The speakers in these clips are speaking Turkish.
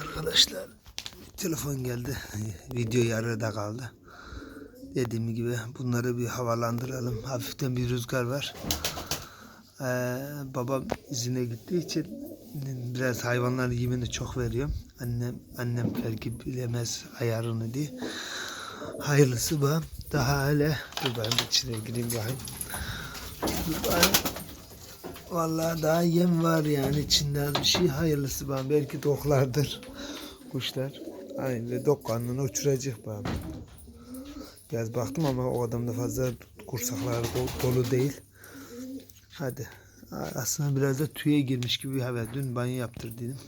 Arkadaşlar telefon geldi. Video yarıda kaldı. Dediğim gibi bunları bir havalandıralım. Hafiften bir rüzgar var. Ee, babam izine gittiği için biraz hayvanlar yemini çok veriyorum. Annem annem belki bilemez ayarını diye. Hayırlısı bu. Daha hala dur ben içine gireyim bakayım. Ben- Vallahi daha yem var yani içinde bir şey hayırlısı bana belki doklardır kuşlar. Aynı dok karnını uçuracak bana. Biraz baktım ama o adamda fazla kursakları do- dolu değil. Hadi. Aslında biraz da tüye girmiş gibi bir hava. Dün banyo yaptırdıydım.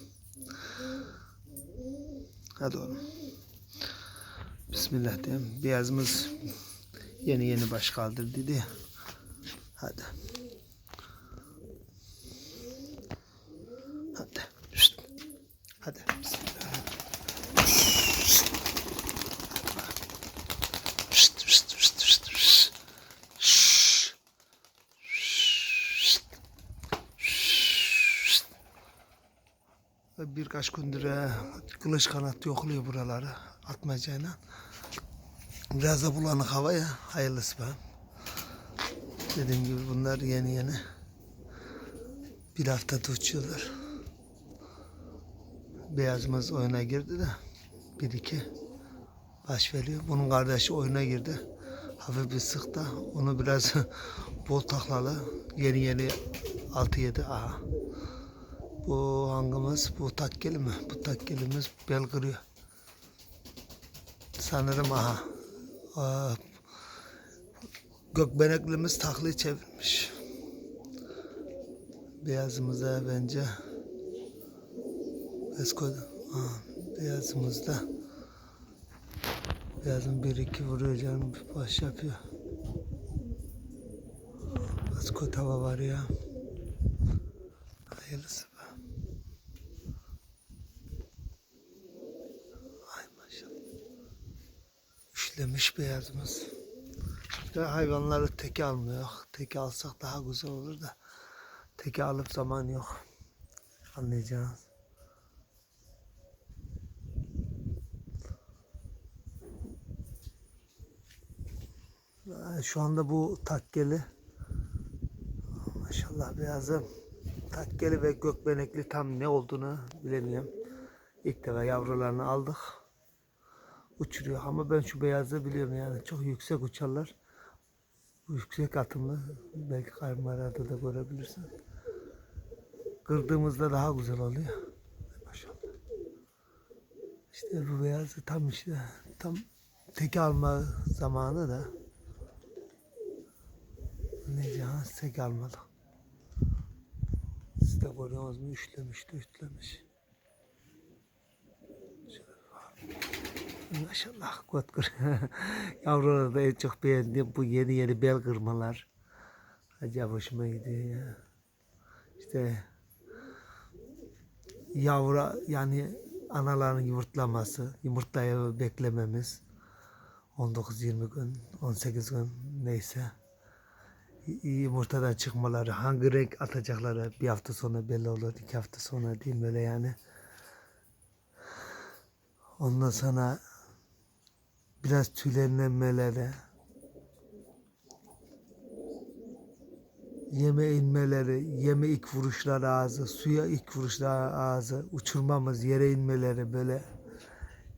Hadi oğlum. Bismillah diyeyim. Beyazımız yeni yeni baş kaldırdıydı ya. Hadi. Şşt. Hadi. Bismillah. Şşt, şşt, şşt, şşt, şşt. Şşt. Şşt. Şşt. Birkaç gündür e, kılıç kanat yokluyor buraları atmacayla. Biraz da bulanık hava ya hayırlısı be. Dediğim gibi bunlar yeni yeni bir haftada uçuyorlar. Beyazımız oyuna girdi de bir iki baş veriyor. Bunun kardeşi oyuna girdi. Hafif bir sık da onu biraz bol taklalı. Yeni yeni 6-7 aha. Bu hangimiz? Bu takkeli mi? Bu takkelimiz bel kırıyor. Sanırım aha. Aa, gökbeneklimiz taklayı çevirmiş. Beyazımıza bence Eskoda. Beyazımızda Beyazın bir iki vuruyor canım baş yapıyor. Esko tava var ya. Hayırlısı. Ay maşallah. Üşlemiş beyazımız. İşte hayvanları teke almıyor. Teke alsak daha güzel olur da. Teke alıp zaman yok. Anlayacağınız. Ee, Şu anda bu takkeli maşallah beyazı takkeli ve gökbenekli tam ne olduğunu bilemiyorum. İlk defa yavrularını aldık. Uçuruyor ama ben şu beyazı biliyorum yani çok yüksek uçarlar. Yüksek atımlı belki kamerada da görebilirsin. Kırdığımızda daha güzel oluyor. Maşallah. İşte bu beyazı tam işte tam teki alma zamanı da tek almadı. Siz de görüyorsunuz mu? Üçlemiş de üçlemiş. Maşallah kot kır. Yavruları da en çok beğendim bu yeni yeni bel kırmalar. Acayip hoşuma gidiyor ya. İşte yavru yani anaların yumurtlaması, yumurtlayı beklememiz 19-20 gün, 18 gün neyse yumurtadan çıkmaları, hangi renk atacakları bir hafta sonra belli olur, iki hafta sonra değil böyle yani. Ondan sonra biraz tüylenmeleri, yeme inmeleri, yeme ilk vuruşlar ağzı, suya ilk vuruşlar ağzı, uçurmamız, yere inmeleri böyle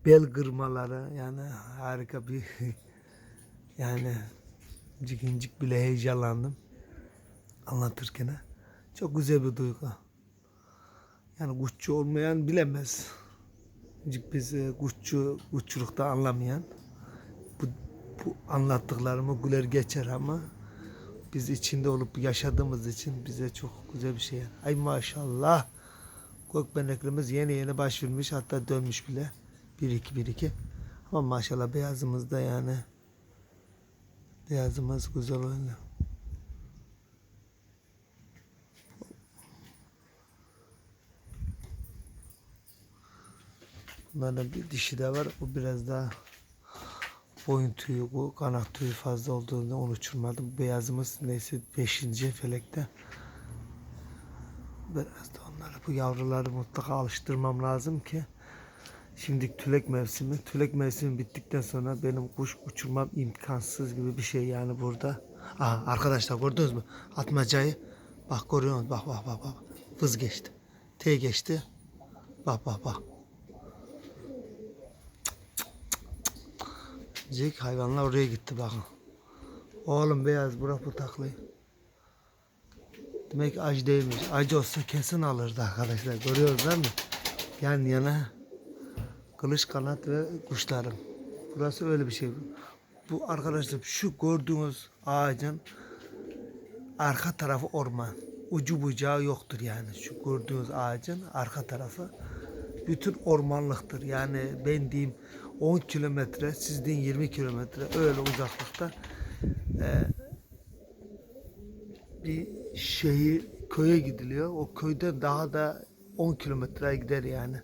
bel kırmaları yani harika bir yani incik incik bile heyecanlandım anlatırken. Çok güzel bir duygu. Yani kuşçu olmayan bilemez. Biz e, kuşçu, kuşçulukta anlamayan bu, bu anlattıklarımı güler geçer ama biz içinde olup yaşadığımız için bize çok güzel bir şey. Ay maşallah. Gökbeneklerimiz yeni yeni başvurmuş hatta dönmüş bile. Bir iki bir iki. Ama maşallah beyazımız da yani beyazımız güzel oynuyor. Bunların bir dişi de var. O biraz daha boyun tüyü, kanat tüyü fazla olduğunda onu uçurmadım. Beyazımız neyse 5. felekte. Biraz da onları bu yavruları mutlaka alıştırmam lazım ki Şimdi tülek mevsimi. Tülek mevsimi bittikten sonra benim kuş uçurmam imkansız gibi bir şey yani burada. Aha, arkadaşlar gördünüz mü? Atmacayı. Bak görüyor musunuz? Bak bak bak bak. Vız geçti. T geçti. Bak bak bak. Cik hayvanlar oraya gitti bakın. Oğlum beyaz bırak bu taklayı. Demek ki ac değilmiş. Acı olsa kesin alırdı arkadaşlar. Görüyoruz değil mi? Yan yana kılıç kanat ve kuşlarım. Burası öyle bir şey. Bu arkadaşlar şu gördüğünüz ağacın arka tarafı orman. Ucu bucağı yoktur yani. Şu gördüğünüz ağacın arka tarafı bütün ormanlıktır. Yani ben diyeyim 10 kilometre, siz deyin 20 kilometre öyle uzaklıkta e, bir şehir köye gidiliyor. O köyden daha da 10 kilometre gider yani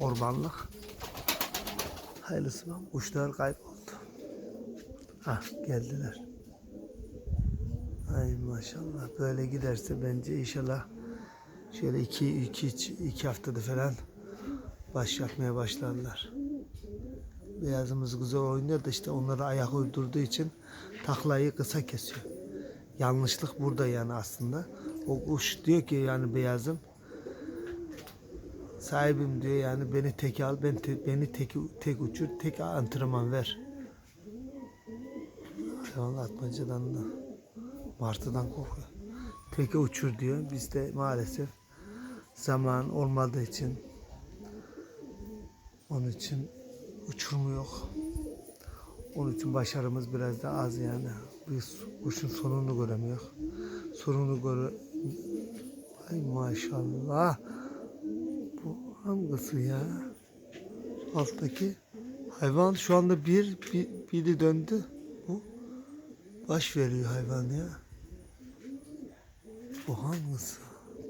ormanlık. Hayırlısı var. Kuşlar kayboldu. Ah geldiler. Ay maşallah böyle giderse bence inşallah şöyle iki, iki, iki haftada falan baş yapmaya başlarlar. Beyazımız güzel oynuyor da işte onları ayak uydurduğu için taklayı kısa kesiyor. Yanlışlık burada yani aslında. O kuş diyor ki yani beyazım sahibim diyor yani beni tek al, ben te- beni tek tek uçur, tek antrenman ver. Hayvan atmacadan da martıdan korkuyor. Teke uçur diyor. Bizde maalesef zaman olmadığı için onun için uçurum yok. Onun için başarımız biraz da az yani. Biz kuşun sonunu göremiyor. Sonunu göre... Ay maşallah. Hangisi ya? Alttaki hayvan şu anda bir, bir biri döndü. Bu baş veriyor hayvan ya. Bu hangisi?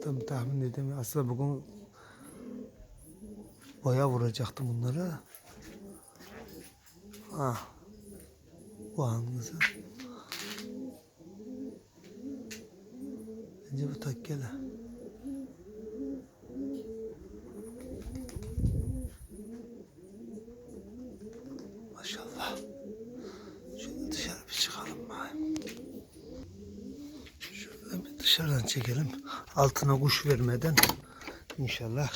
Tam tahmin edemiyorum. Aslında bugün boya vuracaktım bunlara. Ah. Bu hangisi? Bence bu takkele. Maşallah. Şöyle dışarı bir çıkalım bakayım. Şöyle bir dışarıdan çekelim. Altına kuş vermeden inşallah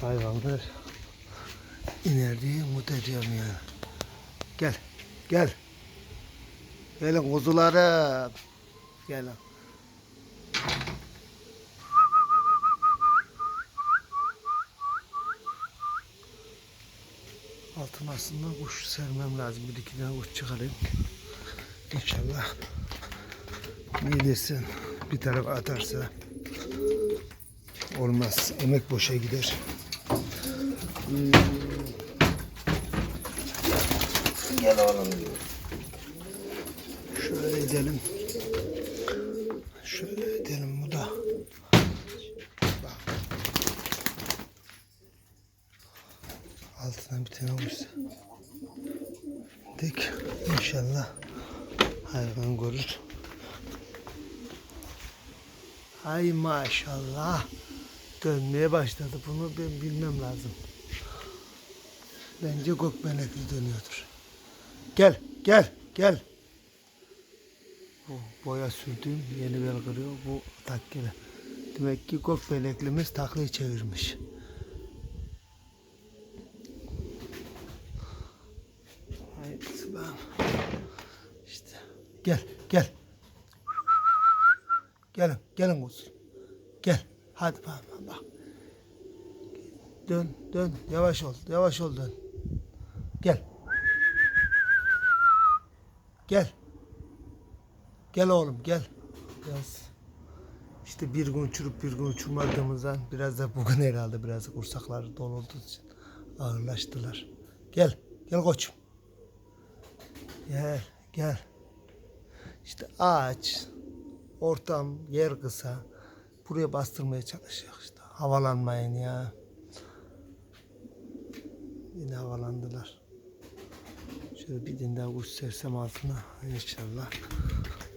hayvanlar iner diye umut ediyorum yani. Gel, gel. Gelin kuzularım. Gelin. Altına aslında kuş sermem lazım. Bir iki tane kuş çıkarayım. İnşallah. Ne dersin? Bir tarafa atarsa olmaz. Emek boşa gider. Hmm. Gel oğlum. Şöyle edelim. Şöyle edelim bu da. Bak. Altına bir tane vursa. Dik. İnşallah hayvan görür. Ay maşallah. Dönmeye başladı. Bunu ben bilmem lazım. Bence gökbenekli dönüyordur. Gel, gel, gel. Bu boya sürdüğüm yeni bel kırıyor. Bu takkeli. Demek ki gökbeleklimiz taklayı çevirmiş. Haydi ben. İşte. Gel, gel. Gelin, kuzum. Gel. Hadi bak, bak. Dön, dön. Yavaş ol, yavaş ol dön. Gel. Gel. Gel oğlum gel. Biraz işte bir gün uçurup bir gün uçurmadığımızdan biraz da bugün herhalde biraz kursakları dolu olduğu için ağırlaştılar. Gel. Gel koçum. Gel. Gel. İşte ağaç, ortam, yer kısa. Buraya bastırmaya çalışıyor işte. Havalanmayın ya. Yine havalandılar. Şöyle bir din daha kuş sersem altına inşallah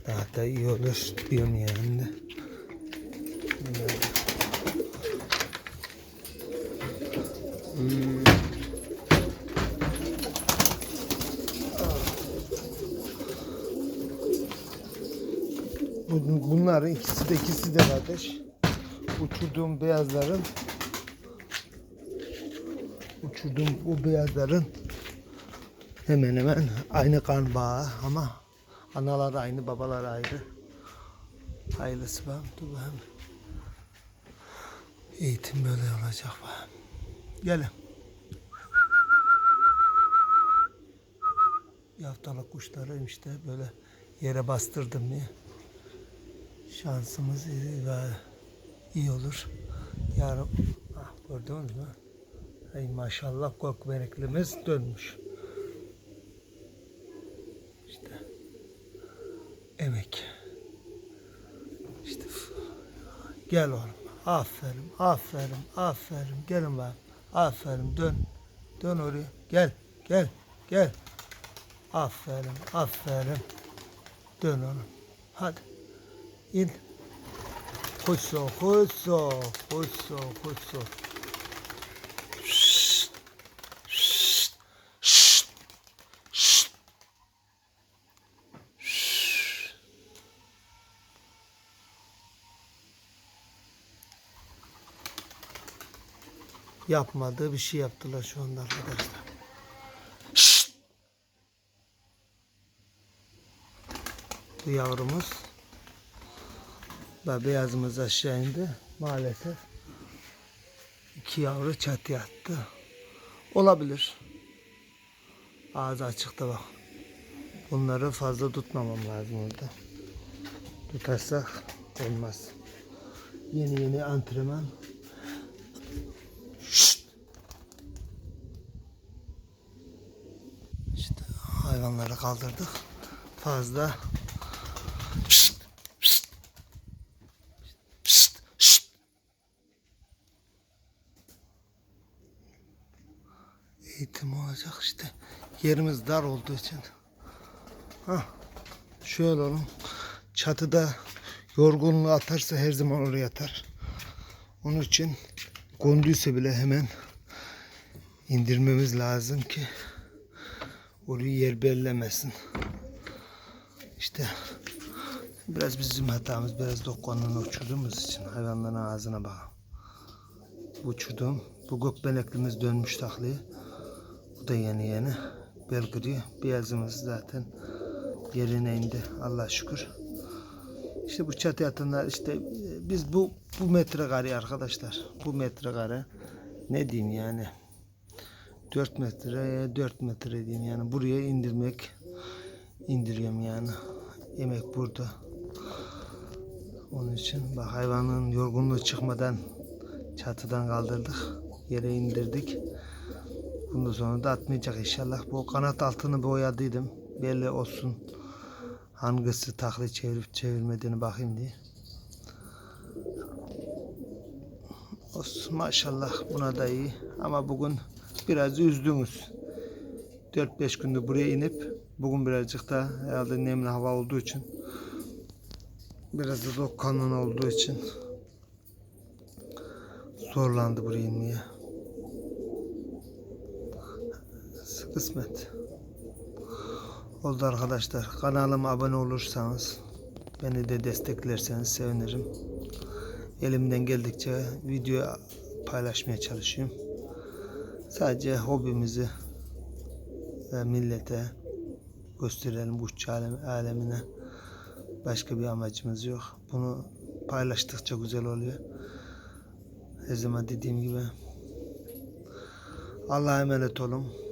daha da iyi olur diyorum yani de. Bunların ikisi de ikisi de kardeş. Uçurduğum beyazların uçurduğum bu beyazların hemen hemen aynı kan bağı ama analar aynı babalar ayrı. Hayırlısı ben dur bakayım. Eğitim böyle olacak bakayım. Gelin. Yaftalık kuşları işte böyle yere bastırdım diye. Şansımız iyi, olur. Yarın ah, gördünüz mü? Ay maşallah gökbereklimiz dönmüş. İşte emek. İşte gel oğlum. Aferin, aferin, aferin. Gelin bak. Aferin dön. Dön oraya. Gel, gel, gel. Aferin, aferin. Dön oğlum. Hadi. İn. Şşt, şşt, şşt. Şşt. Yapmadığı bir şey yaptılar şu anda arkadaşlar. Şşt. Bu yavrumuz ve beyazımız aşağı indi. Maalesef iki yavru çatıya attı. Olabilir. Ağzı açıkta bak. Bunları fazla tutmamam lazım orada. Tutarsak olmaz. Yeni yeni antrenman. Şşt. İşte hayvanları kaldırdık. Fazla Şşt, şşt. Şşt, şşt. Eğitim olacak işte. Yerimiz dar olduğu için. Hah. Şöyle olun. Çatıda yorgunluğu atarsa her zaman oraya yatar. Onun için konduysa bile hemen indirmemiz lazım ki orayı yer bellemesin. İşte Biraz bizim hatamız, biraz da konunu uçurduğumuz için hayvanların ağzına bak. Uçurdum. Bu gökbeleklimiz dönmüş taklaya. Da yeni yeni. Belgiriyor. Beyazımız zaten yerine indi. Allah şükür. İşte bu çatı yatanlar işte e, biz bu bu metrekare arkadaşlar. Bu metrekare ne diyeyim yani 4 metre 4 metre diyeyim yani buraya indirmek indiriyorum yani. Yemek burada. Onun için bak hayvanın yorgunluğu çıkmadan çatıdan kaldırdık. Yere indirdik. Bundan sonra da atmayacak inşallah. Bu kanat altını boyadıydım. Belli olsun. Hangisi taklit çevirip çevirmediğini bakayım diye. Olsun maşallah buna da iyi. Ama bugün biraz üzdünüz. 4-5 gündür buraya inip bugün birazcık da herhalde nemli hava olduğu için biraz da dokkanın olduğu için zorlandı buraya inmeye. Kısmet. Oldu arkadaşlar. Kanalıma abone olursanız beni de desteklerseniz sevinirim. Elimden geldikçe video paylaşmaya çalışıyorum. Sadece hobimizi ve millete gösterelim bu uççu alem- alemine. Başka bir amacımız yok. Bunu paylaştıkça güzel oluyor. Her zaman dediğim gibi. Allah'a emanet olun.